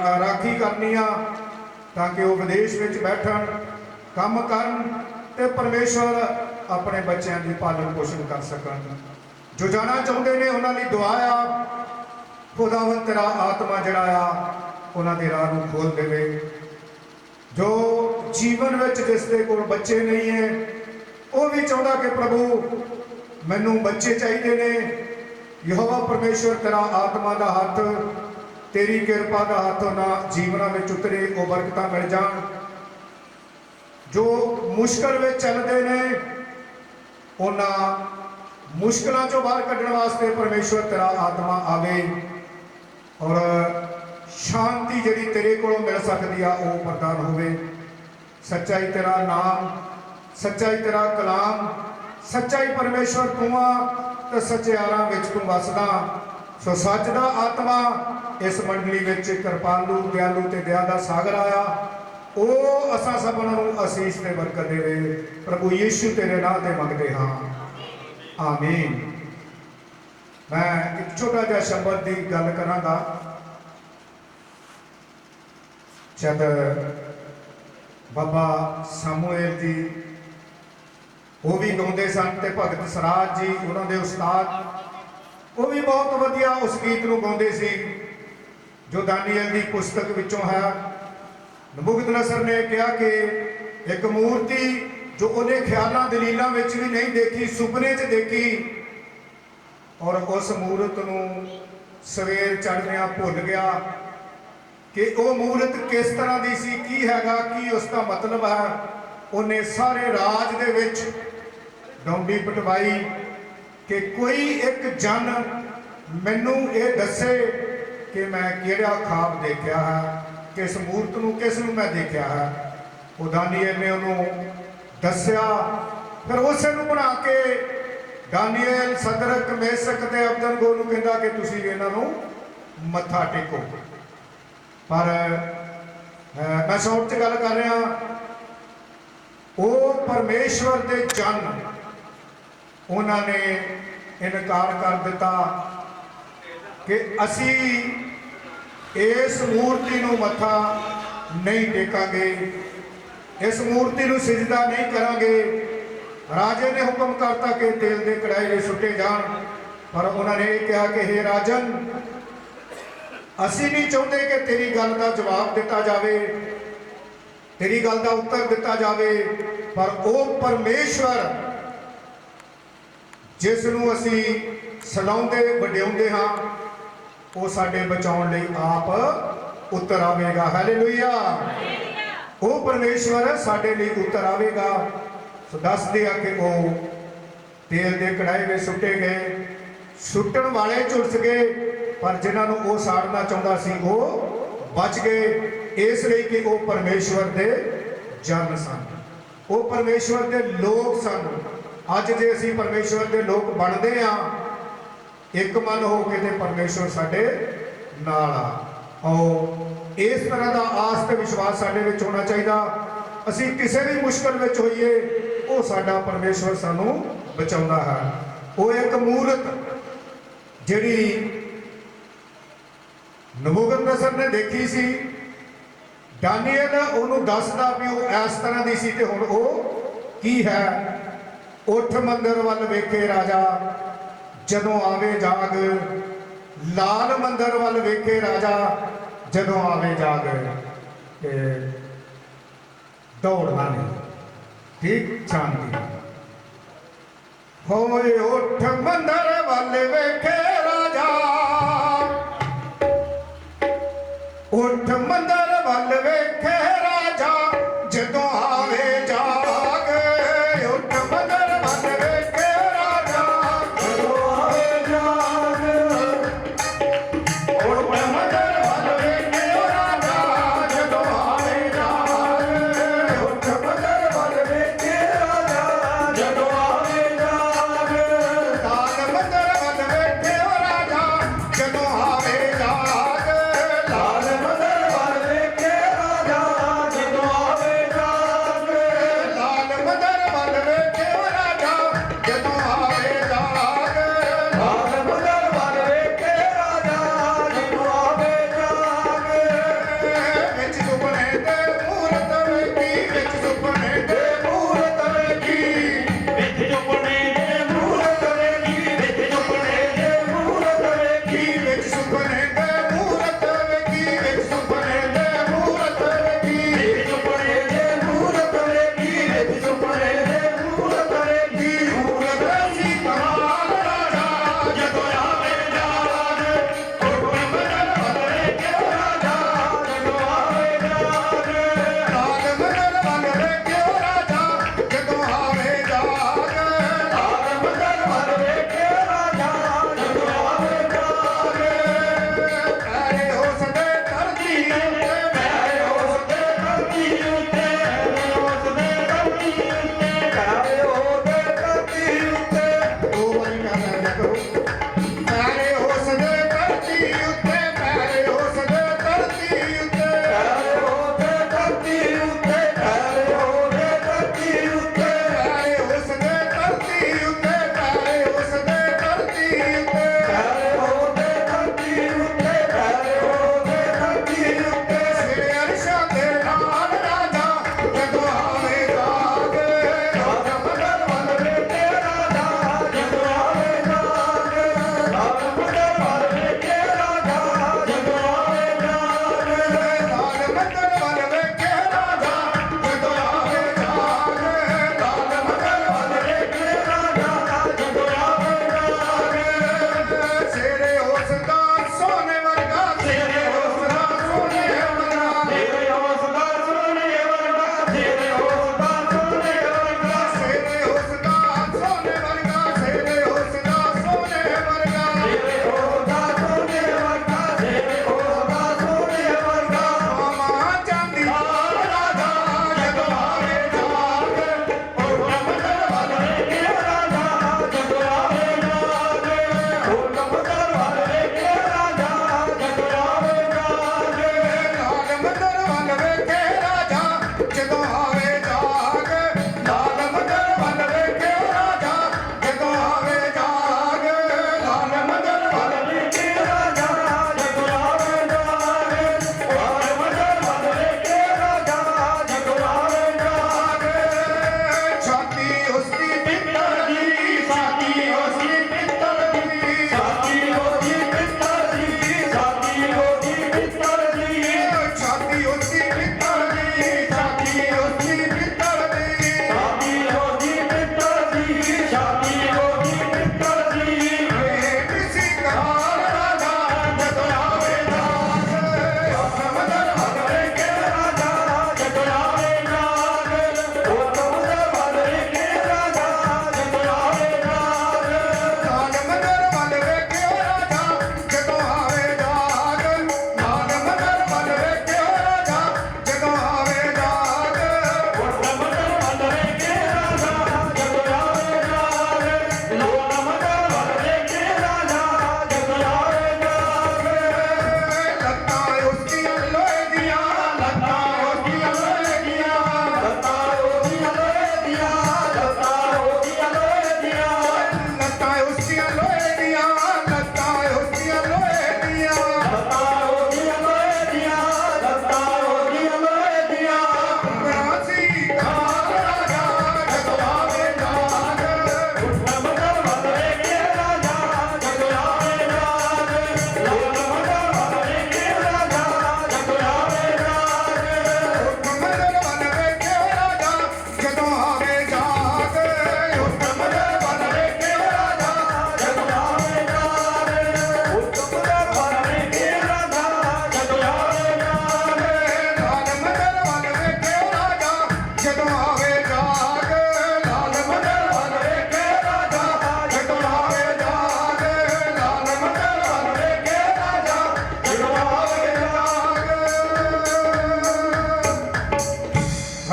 ਰਾਖੀ ਕਰਨੀ ਆ ਤਾਂ ਕਿ ਉਹ ਵਿਦੇਸ਼ ਵਿੱਚ ਬੈਠਣ, ਕੰਮ ਕਰਨ ਤੇ ਪਰਮੇਸ਼ਵਰ ਆਪਣੇ ਬੱਚਿਆਂ ਦੀ ਪਾਲਣ ਪੋਸ਼ਣ ਕਰ ਸਕਣ। ਜੋ ਜਾਣਾ ਚਾਹੁੰਦੇ ਨੇ ਉਹਨਾਂ ਲਈ ਦੁਆ ਆ ਖੁਦਾਵੰਦ ਤੇਰਾ ਆਤਮਾ ਜਿਹੜਾ ਆ, ਉਹਨਾਂ ਦੇ ਰਾਹ ਨੂੰ ਖੋਲ ਦੇਵੇ। ਜੋ ਜੀਵਨ ਵਿੱਚ ਜਿਸ ਦੇ ਕੋਲ ਬੱਚੇ ਨਹੀਂ ਹੈ, ਉਹ ਵੀ ਚਾਹੁੰਦਾ ਕਿ ਪ੍ਰਭੂ ਮੈਨੂੰ ਬੱਚੇ ਚਾਹੀਦੇ ਨੇ। ਯਹੋਵਾ ਪਰਮੇਸ਼ਵਰ ਤੇਰਾ ਆਤਮਾ ਦਾ ਹੱਥ ਤੇਰੀ ਕਿਰਪਾ ਦਾ ਹੱਥ ਉਹਨਾਂ ਜੀਵਨਾਂ ਵਿੱਚ ਉਤਰੇ, ਉਹ ਬਰਕਤਾਂ ਮਿਲ ਜਾਣ। ਜੋ ਮੁਸ਼ਕਲ ਵਿੱਚ ਚੱਲਦੇ ਨੇ, ਉਹਨਾਂ ਮੁਸ਼ਕਲਾਂ ਚੋਂ ਬਾਹਰ ਕੱਢਣ ਵਾਸਤੇ ਪਰਮੇਸ਼ਵਰ ਤੇਰਾ ਆਤਮਾ ਆਵੇ। ਔਰ ਸ਼ਾਂਤੀ ਜਿਹੜੀ ਤੇਰੇ ਕੋਲੋਂ ਮਿਲ ਸਕਦੀ ਆ, ਉਹ ਪ੍ਰਦਾਨ ਹੋਵੇ। ਸੱਚਾਈ ਤੇਰਾ ਨਾਮ, ਸੱਚਾਈ ਤੇਰਾ ਕਲਾਮ, ਸੱਚਾਈ ਪਰਮੇਸ਼ਵਰ ਤੂੰ ਆ, ਤੇ ਸੱਚਿਆਰਾਂ ਵਿੱਚ ਤੂੰ ਵਸਦਾ। ਸੋ ਸੱਚ ਦਾ ਆਤਮਾ ਇਸ ਮੰਡਲੀ ਵਿੱਚ ਕਿਰਪਾਲੂ, ਦਿਆਲੂ ਤੇ ਦਇਆ ਦਾ ਸਾਗਰ ਆਇਆ। ਉਹ ਅਸਾਂ ਸਭਨਾਂ ਨੂੰ ਅਸੀਸ ਤੇ ਬਰਕਤ ਦੇਵੇ ਪ੍ਰਭੂ ਯੀਸ਼ੂ ਤੇਰੇ ਨਾਮ ਤੇ ਮੰਗਦੇ ਹਾਂ। ਆਮੀਨ। ਮੈਂ ਇੱਕ ਛੋਟਾ ਜਿਹਾ ਸ਼ਬਦ ਦੀ ਗੱਲ ਕਰਾਂਗਾ। ਜਦ ਬਾਬਾ ਸਾਮੂਏਲ ਜੀ ਉਹ ਵੀ ਗਾਉਂਦੇ ਸਨ ਤੇ ਭਗਤ ਸਰਾਜ ਜੀ, ਉਹਨਾਂ ਦੇ ਉਸਤਾਦ, ਉਹ ਵੀ ਬਹੁਤ ਵਧੀਆ ਉਸ ਗੀਤ ਨੂੰ ਗਾਉਂਦੇ ਸੀ। ਜੋ ਦਾਨੀਅਲ ਦੀ ਪੁਸਤਕ ਵਿੱਚੋਂ ਹੈ। ਨਬੂਕਦਨਸਰ ਨੇ ਕਿਹਾ ਕਿ ਇੱਕ ਮੂਰਤੀ ਜੋ ਉਹਨੇ ਖਿਆਲਾਂ, ਦਲੀਲਾਂ ਵਿੱਚ ਵੀ ਨਹੀਂ ਦੇਖੀ, ਸੁਪਨੇ 'ਚ ਦੇਖੀ, ਔਰ ਉਸ ਮੂਰਤ ਨੂੰ ਸਵੇਰ ਚੜ੍ਹਦਿਆਂ ਭੁੱਲ ਗਿਆ ਕਿ ਉਹ ਮੂਰਤ ਕਿਸ ਤਰ੍ਹਾਂ ਦੀ ਸੀ, ਕੀ ਹੈਗਾ, ਕੀ ਉਸ ਦਾ ਮਤਲਬ ਹੈ। ਉਹਨੇ ਸਾਰੇ ਰਾਜ ਦੇ ਵਿੱਚ ਡੌਂਡੀ ਪਟਵਾਈ ਕਿ ਕੋਈ ਇੱਕ ਜਨ ਮੈਨੂੰ ਇਹ ਦੱਸੇ ਕਿ ਮੈਂ ਕਿਹੜਾ ਖਾਬ ਦੇਖਿਆ ਹੈ, ਕਿਸ ਮੂਰਤ ਨੂੰ ਕਿਸ ਨੂੰ ਮੈਂ ਦੇਖਿਆ ਹੈ। ਉਹ ਦਾਨੀਏਲ ਨੇ ਉਹਨੂੰ ਦੱਸਿਆ, ਫਿਰ ਉਸੇ ਨੂੰ ਬਣਾ ਕੇ ਦਾਨੀਏਲ ਸਦਰਕ, ਮੇਸਕ ਤੇ ਅਬਦਨਗੋ ਨੂੰ ਕਹਿੰਦਾ ਕਿ ਤੁਸੀਂ ਇਹਨਾਂ ਨੂੰ ਮੱਥਾ ਟੇਕੋ। ਪਰ ਮੈਂ ਸ਼ੌਰਟ 'ਚ ਗੱਲ ਕਰ ਰਿਹਾ, ਉਹ ਪਰਮੇਸ਼ਵਰ ਦੇ ਚੰਨ ਉਹਨਾਂ ਨੇ ਇਨਕਾਰ ਕਰ ਦਿੱਤਾ। ਕਿ ਅਸੀਂ ਇਸ ਮੂਰਤੀ ਨੂੰ ਮੱਥਾ ਨਹੀਂ ਟੇਕਾਂਗੇ, ਇਸ ਮੂਰਤੀ ਨੂੰ ਸਿਜਦਾ ਨਹੀਂ ਕਰਾਂਗੇ। ਰਾਜੇ ਨੇ ਹੁਕਮ ਕਰਤਾ ਕਿ ਤੇਲ ਦੇ ਕੜਾਈ ਦੇ ਸੁੱਟੇ ਜਾਣ, ਪਰ ਉਹਨਾਂ ਨੇ ਇਹ ਕਿਹਾ ਕਿ हे ਰਾਜਨ, ਅਸੀਂ ਨਹੀਂ ਚਾਹੁੰਦੇ ਕਿ ਤੇਰੀ ਗੱਲ ਦਾ ਜਵਾਬ ਦਿੱਤਾ ਜਾਵੇ, ਤੇਰੀ ਗੱਲ ਦਾ ਉੱਤਰ ਦਿੱਤਾ ਜਾਵੇ, ਪਰ ਉਹ ਪਰਮੇਸ਼ਵਰ ਜਿਸ ਨੂੰ ਅਸੀਂ ਸਲਾਉਂਦੇ, ਵਡਿਆਉਂਦੇ ਹਾਂ ਉਹ ਸਾਡੇ ਬਚਾਉਣ ਲਈ ਆਪ ਉੱਤਰ ਆਵੇਗਾ। ਹਾਲੇਲੂਇਆ ਉਹ ਪਰਮੇਸ਼ਵਰ ਸਾਡੇ ਲਈ ਉੱਤਰ ਆਵੇਗਾ। ਸੋ ਦੱਸਦੇ ਆ ਕਿ ਉਹ ਤੇਲ ਦੇ ਕੜਾਈ ਵਿੱਚ ਸੁੱਟੇ ਗਏ। ਸੁੱਟਣ ਵਾਲੇ ਝੁਲਸ ਗਏ, ਪਰ ਜਿਨ੍ਹਾਂ ਨੂੰ ਉਹ ਸਾੜਨਾ ਚਾਹੁੰਦਾ ਸੀ, ਉਹ ਬਚ ਗਏ। ਇਸ ਲਈ ਕਿ ਉਹ ਪਰਮੇਸ਼ਵਰ ਦੇ ਜਨ ਸਨ। ਉਹ ਪਰਮੇਸ਼ਵਰ ਦੇ ਲੋਕ ਸਨ। ਅੱਜ ਜੇ ਅਸੀਂ ਪਰਮੇਸ਼ਵਰ ਦੇ ਲੋਕ ਬਣਦੇ ਆ ਇੱਕ ਮਨ ਹੋ ਕੇ ਤੇ ਪਰਮੇਸ਼ਵਰ ਸਾਡੇ ਨਾਲ ਆ। ਆਓ, ਇਸ ਤਰ੍ਹਾਂ ਦਾ ਆਸ ਤੇ ਵਿਸ਼ਵਾਸ ਸਾਡੇ ਵਿੱਚ ਹੋਣਾ ਚਾਹੀਦਾ। ਅਸੀਂ ਕਿਸੇ ਵੀ ਮੁਸ਼ਕਲ ਵਿੱਚ ਹੋਈਏ, ਉਹ ਸਾਡਾ ਪਰਮੇਸ਼ਵਰ ਸਾਨੂੰ ਬਚਾਉਂਦਾ ਹੈ। ਉਹ ਇੱਕ ਮੂਰਤ ਜਿਹੜੀ ਨਬੂਕਦਨਸਰ ਨੇ ਦੇਖੀ ਸੀ। ਦਾਨੀਏਲ ਉਹਨੂੰ ਦੱਸਦਾ ਵੀ ਉਹ ਇਸ ਤਰ੍ਹਾਂ ਦੀ ਸੀ ਤੇ ਹੁਣ ਉਹ ਕੀ ਹੈ? ਉੱਠ ਮੰਦਰ ਵੱਲ ਵੇਖੇ ਰਾਜਾ। ਜਦੋਂ ਆਵੇ ਜਾਗ, ਲਾਲ ਮੰਦਰ ਵੱਲ ਵੇਖੇ ਰਾਜਾ, ਜਦੋਂ ਆਵੇ ਜਾਗ, ਤੇ ਦੌੜਨਾ ਨਹੀਂ। ਠੀਕ, ਸ਼ਾਂਤੀ। ਹੋਏ ਉੱਠ ਮੰਦਰ ਵੱਲ ਵੇਖੇ ਰਾਜਾ। ਉੱਠ ਮੰਦਰ ਵੱਲ ਵੇਖੇ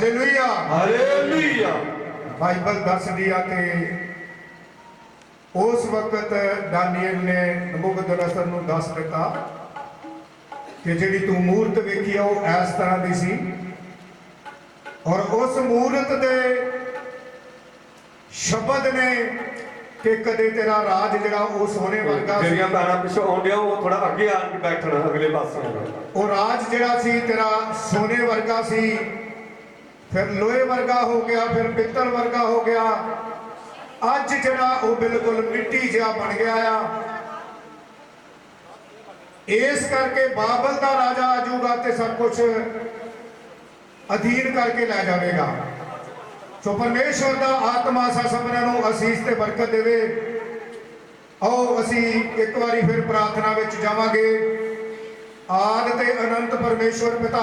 ਹਾਲੇਲੂਇਆ ਹਾਲੇਲੂਇਆ ਬਾਈਬਲ ਦੱਸਦੀ ਆ ਕਿ ਉਸ ਵਕਤ ਦਾਨੀਏਲ ਨੇ ਨਬੂਕਦਨਸਰ ਨੂੰ ਦੱਸ ਦਿੱਤਾ ਕਿ ਜਿਹੜੀ ਤੂੰ ਮੂਰਤ ਵੇਖੀ ਆ ਉਹ ਇਸ ਤਰ੍ਹਾਂ ਦੀ ਸੀ। ਔਰ ਉਸ ਮੂਰਤ ਦੇ ਸ਼ਬਦ ਨੇ ਕਿ ਕਦੇ ਤੇਰਾ ਰਾਜ ਜਿਹੜਾ ਉਹ ਸੋਨੇ ਵਰਗਾ ਸੀ। ਜਿਹੜੀਆਂ ਤਾਰਾਂ ਪਿੱਛੋਂ ਆਉਂਦੀਆਂ ਉਹ ਥੋੜਾ ਅੱਗੇ ਆ ਕੇ ਬੈਠਣਾ ਅਗਲੇ ਪਾਸੇ। ਉਹ ਰਾਜ ਜਿਹੜਾ ਸੀ ਤੇਰਾ ਸੋਨੇ ਵਰਗਾ ਸੀ। ਫਿਰ ਲੋਹੇ ਵਰਗਾ ਹੋ ਗਿਆ, ਫਿਰ ਪਿੱਤਲ ਵਰਗਾ ਹੋ ਗਿਆ। ਅੱਜ ਜਿਹੜਾ ਉਹ ਬਿਲਕੁਲ ਮਿੱਟੀ ਜਿਹਾ ਬਣ ਗਿਆ ਆ। ਇਸ ਕਰਕੇ ਬਾਬਲ ਦਾ ਰਾਜਾ ਆਜੂਗਾ ਤੇ ਸਭ ਕੁਝ ਅਧੀਨ ਕਰਕੇ ਲੈ ਜਾਵੇਗਾ। ਸੋ ਪਰਮੇਸ਼ਵਰ ਦਾ ਆਤਮਾ ਸਾ ਸਭਨਾਂ ਨੂੰ ਅਸੀਸ ਤੇ ਬਰਕਤ ਦੇਵੇ। ਆਓ ਅਸੀਂ ਇੱਕ ਵਾਰੀ ਫਿਰ ਪ੍ਰਾਰਥਨਾ ਵਿੱਚ ਜਾਵਾਂਗੇ। ਆਦ ਤੇ ਅਨੰਤ ਪਰਮੇਸ਼ਵਰ ਪਿਤਾ